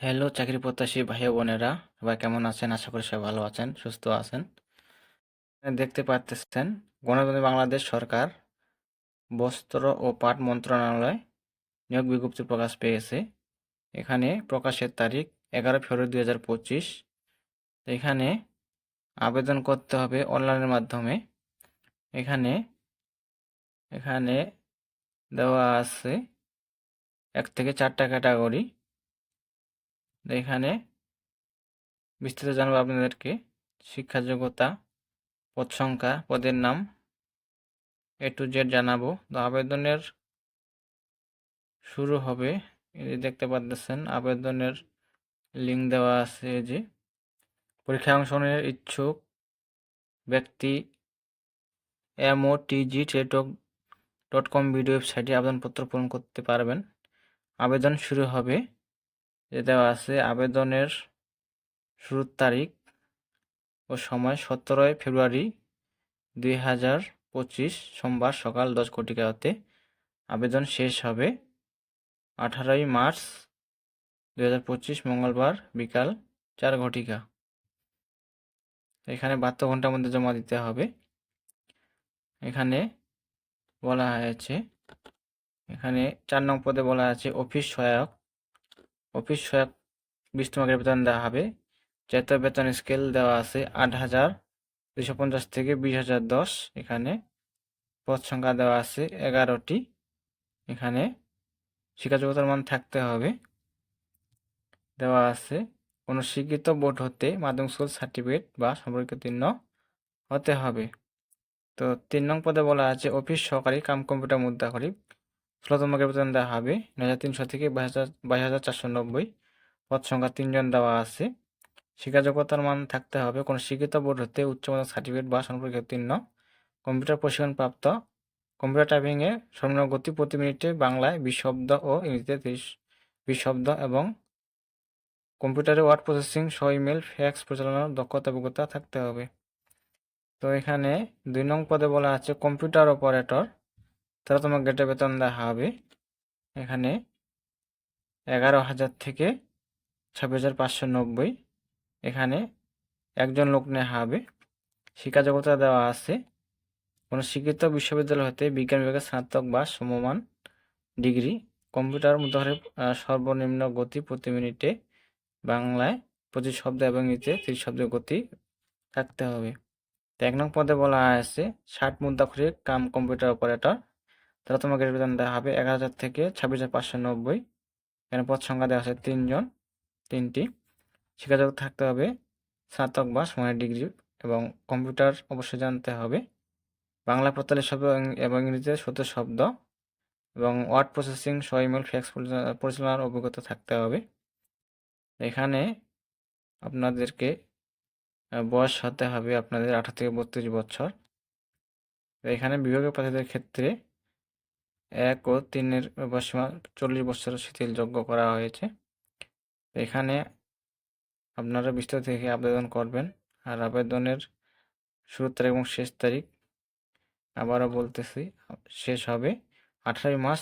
Hello চাকরি প্রত্যাশী ভাই বোনেরা। সবাই কেমন আছেন? আশা করি সবাই ভালো আছেন, সুস্থ আছেন। দেখতে পাচ্ছেন গণতন্ত্র বাংলাদেশ সরকার বস্ত্র ও পাট মন্ত্রণালয় নিয়োগ বিজ্ঞপ্তি প্রকাশ পেয়েছে। এখানে প্রকাশের তারিখ এগারো ফেব্রুয়ারি দুই হাজার পঁচিশ। এখানে আবেদন করতে হবে অনলাইনের মাধ্যমে। এখানে এখানে দেওয়া আছে এক থেকে চারটা ক্যাটাগরি। এখানে বিস্তারিত জানাব আপনাদেরকে। শিক্ষা যোগ্যতা, পদ সংখ্যা, পদের নাম এ টু জেড জানাব। তো আবেদনের শুরু হবে, এই দেখতে পাচ্ছেন আবেদনের লিঙ্ক দেওয়া আছে যে। পরীক্ষা অংশগ্রহণের ইচ্ছুক ব্যক্তি এমও টিজি টেটক ডট কম ভিডিও ওয়েবসাইটে আবেদনপত্র পূরণ করতে পারবেন। আবেদন শুরু হবে। যে দেওয়া আছে, আবেদনের শুরুর তারিখ ও সময় সতেরোই ফেব্রুয়ারি দুই হাজার পঁচিশ, সোমবার সকাল দশ ঘটিকাতে আবেদন শেষ হবে আঠারোই মার্চ দুই হাজার পঁচিশ, মঙ্গলবার বিকাল চার ঘটিকা। এখানে বাহাত্তর ঘণ্টার মধ্যে জমা দিতে হবে। এখানে বলা হয়েছে, এখানে চার নং পদে বলা আছে, অফিস সহায়ক অফিস সহায়ক বিশ তোমাকে বেতন দেওয়া হবে। যেহেতু বেতন স্কেল দেওয়া আছে আট হাজার দুশো পঞ্চাশ থেকে বিশ হাজার দশ এখানে। পদ সংখ্যা দেওয়া আছে এগারোটি। এখানে শিক্ষাযোগ্যতার মান থাকতে হবে। দেওয়া আছে কোনো শিক্ষিত বোর্ড হতে মাধ্যমিক স্কুল সার্টিফিকেট বা সম্পর্কিত চিহ্ন হতে হবে। তো তিন নং পদে বলা আছে অফিস সহকারী কাম কম্পিউটার মুদ্রাকরী ষোলোতম বেতন দেওয়া হবে নয় হাজার তিনশো থেকে বাইশ হাজার বাইশ হাজার চারশো নব্বই। পদ সংখ্যা তিনজন দেওয়া আছে। শিক্ষাযোগ্যতার মান থাকতে হবে। কোনো শিক্ষিত বোর্ড হতে উচ্চমাধ্যমিক সার্টিফিকেট বা সম্পর্কে উত্তীর্ণ। কম্পিউটার প্রশিক্ষণ প্রাপ্ত। কম্পিউটার টাইপিংয়ে সর্বনিম্ন গতি প্রতি মিনিটে বাংলায় বিশ শব্দ ও ইংরেজিতে তিরিশ বিশ শব্দ এবং কম্পিউটারে ওয়ার্ড প্রসেসিং, সহ ইমেল, ফ্যাক্স পরিচালনার দক্ষতা, অভিজ্ঞতা থাকতে হবে। তো এখানে দুই নং পদে বলা আছে কম্পিউটার অপারেটর। তেরোতম গেটে বেতন দেওয়া হবে এখানে এগারো হাজার থেকে ছাব্বিশ হাজার পাঁচশো নব্বই। এখানে একজন লোক নেওয়া হবে। শিক্ষা জগতে দেওয়া আছে। কোনো শিক্ষিত বিশ্ববিদ্যালয় হতে বিজ্ঞান বিভাগের স্নাতক বা সমমান ডিগ্রি। কম্পিউটার মধ্যে সর্বনিম্ন গতি প্রতি মিনিটে বাংলায় পঁচিশ শব্দ এবং ইংরেজিতে ত্রিশ শব্দের গতি থাকতে হবে। এক নং পদে বলা আছে, ষাট মুদ্রা মুদ্রাক্ষরিক কাম কম্পিউটার অপারেটর। তারা তোমাকে বেতন দেওয়া হবে এক হাজার থেকে ছাব্বিশ হাজার পাঁচশো নব্বই। এখানে পদ সংখ্যা দেওয়া আছে তিনজন, তিনটি। শিক্ষাযোগ থাকতে হবে স্নাতক বা সমানের ডিগ্রি এবং কম্পিউটার অবশ্যই জানতে হবে। বাংলা প্রত্যালের শব্দ এবং ইংরেজিতে সত্য শব্দ এবং ওয়ার্ড প্রসেসিং সহ ইমেল, ফ্যাক্স পরিচালনার অভিজ্ঞতা থাকতে হবে। এখানে আপনাদেরকে বয়স হতে হবে আপনাদের আঠারো থেকে বত্রিশ বছর। এখানে বিভাগীয় প্রার্থীদের ক্ষেত্রে এক ও তিনের বয়সীমা চল্লিশ বছর শিথিলযোগ্য করা হয়েছে। এখানে আপনারা বিস্তারিত থেকে আবেদন করবেন আর আবেদনের শুরু তারিখ এবং শেষ তারিখ আবারও বলতেছি, শেষ হবে আঠারোই মার্চ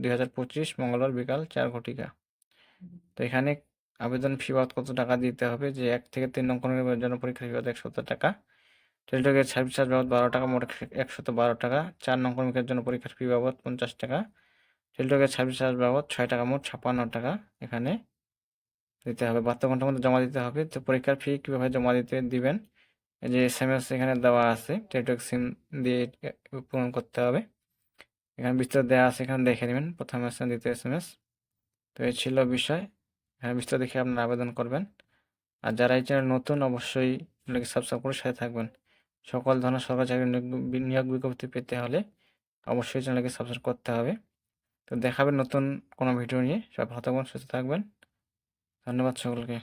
দুই হাজার পঁচিশ, মঙ্গলবার বিকাল চার ঘটিকা। তো এখানে আবেদন ফি বাবদ কত টাকা দিতে হবে? যে এক থেকে তিন নং জন্য পরীক্ষা ফি বাবদ একশত টাকা। টেলিটকের সার্ভিস চার্জ বাবদ বারো টাকা, মোট একশত বারো টাকা। চার নং কর্মীদের জন্য পরীক্ষার ফি বাবদ পঞ্চাশ টাকা। টেলিটকের সার্ভিস চার্জ বাবদ ছয় টাকা, মোট ছাপ্পান্ন টাকা এখানে দিতে হবে। বাহাত্তর ঘণ্টার মধ্যে জমা দিতে হবে। তো পরীক্ষার ফি কীভাবে জমা দিতে দিবেন? এই যে এস এম এস এখানে দেওয়া আছে, টেলিটক সিম দিয়ে পূরণ করতে হবে। এখানে বিস্তারিত দেওয়া আছে, এখানে দেখে নেবেন। প্রথম এস এম দ্বিতীয় এস এম এস তো এই ছিল বিষয়। এখানে বিস্তারিত দেখে আপনারা আবেদন করবেন। আর যারা এই চ্যানেল নতুন, অবশ্যই সাবস্ক্রাইব করে সাথে থাকবেন। সকল ধরনের সরকারি চাকরি নিয়োগ বিজ্ঞপ্তি পেতে হলে অবশ্যই চ্যানেলকে সাবস্ক্রাইব করতে হবে। তো দেখাবেন নতুন কোনো ভিডিও নিয়ে। সব ভালো থাকবেন, সুস্থ থাকবেন। ধন্যবাদ সকলকে।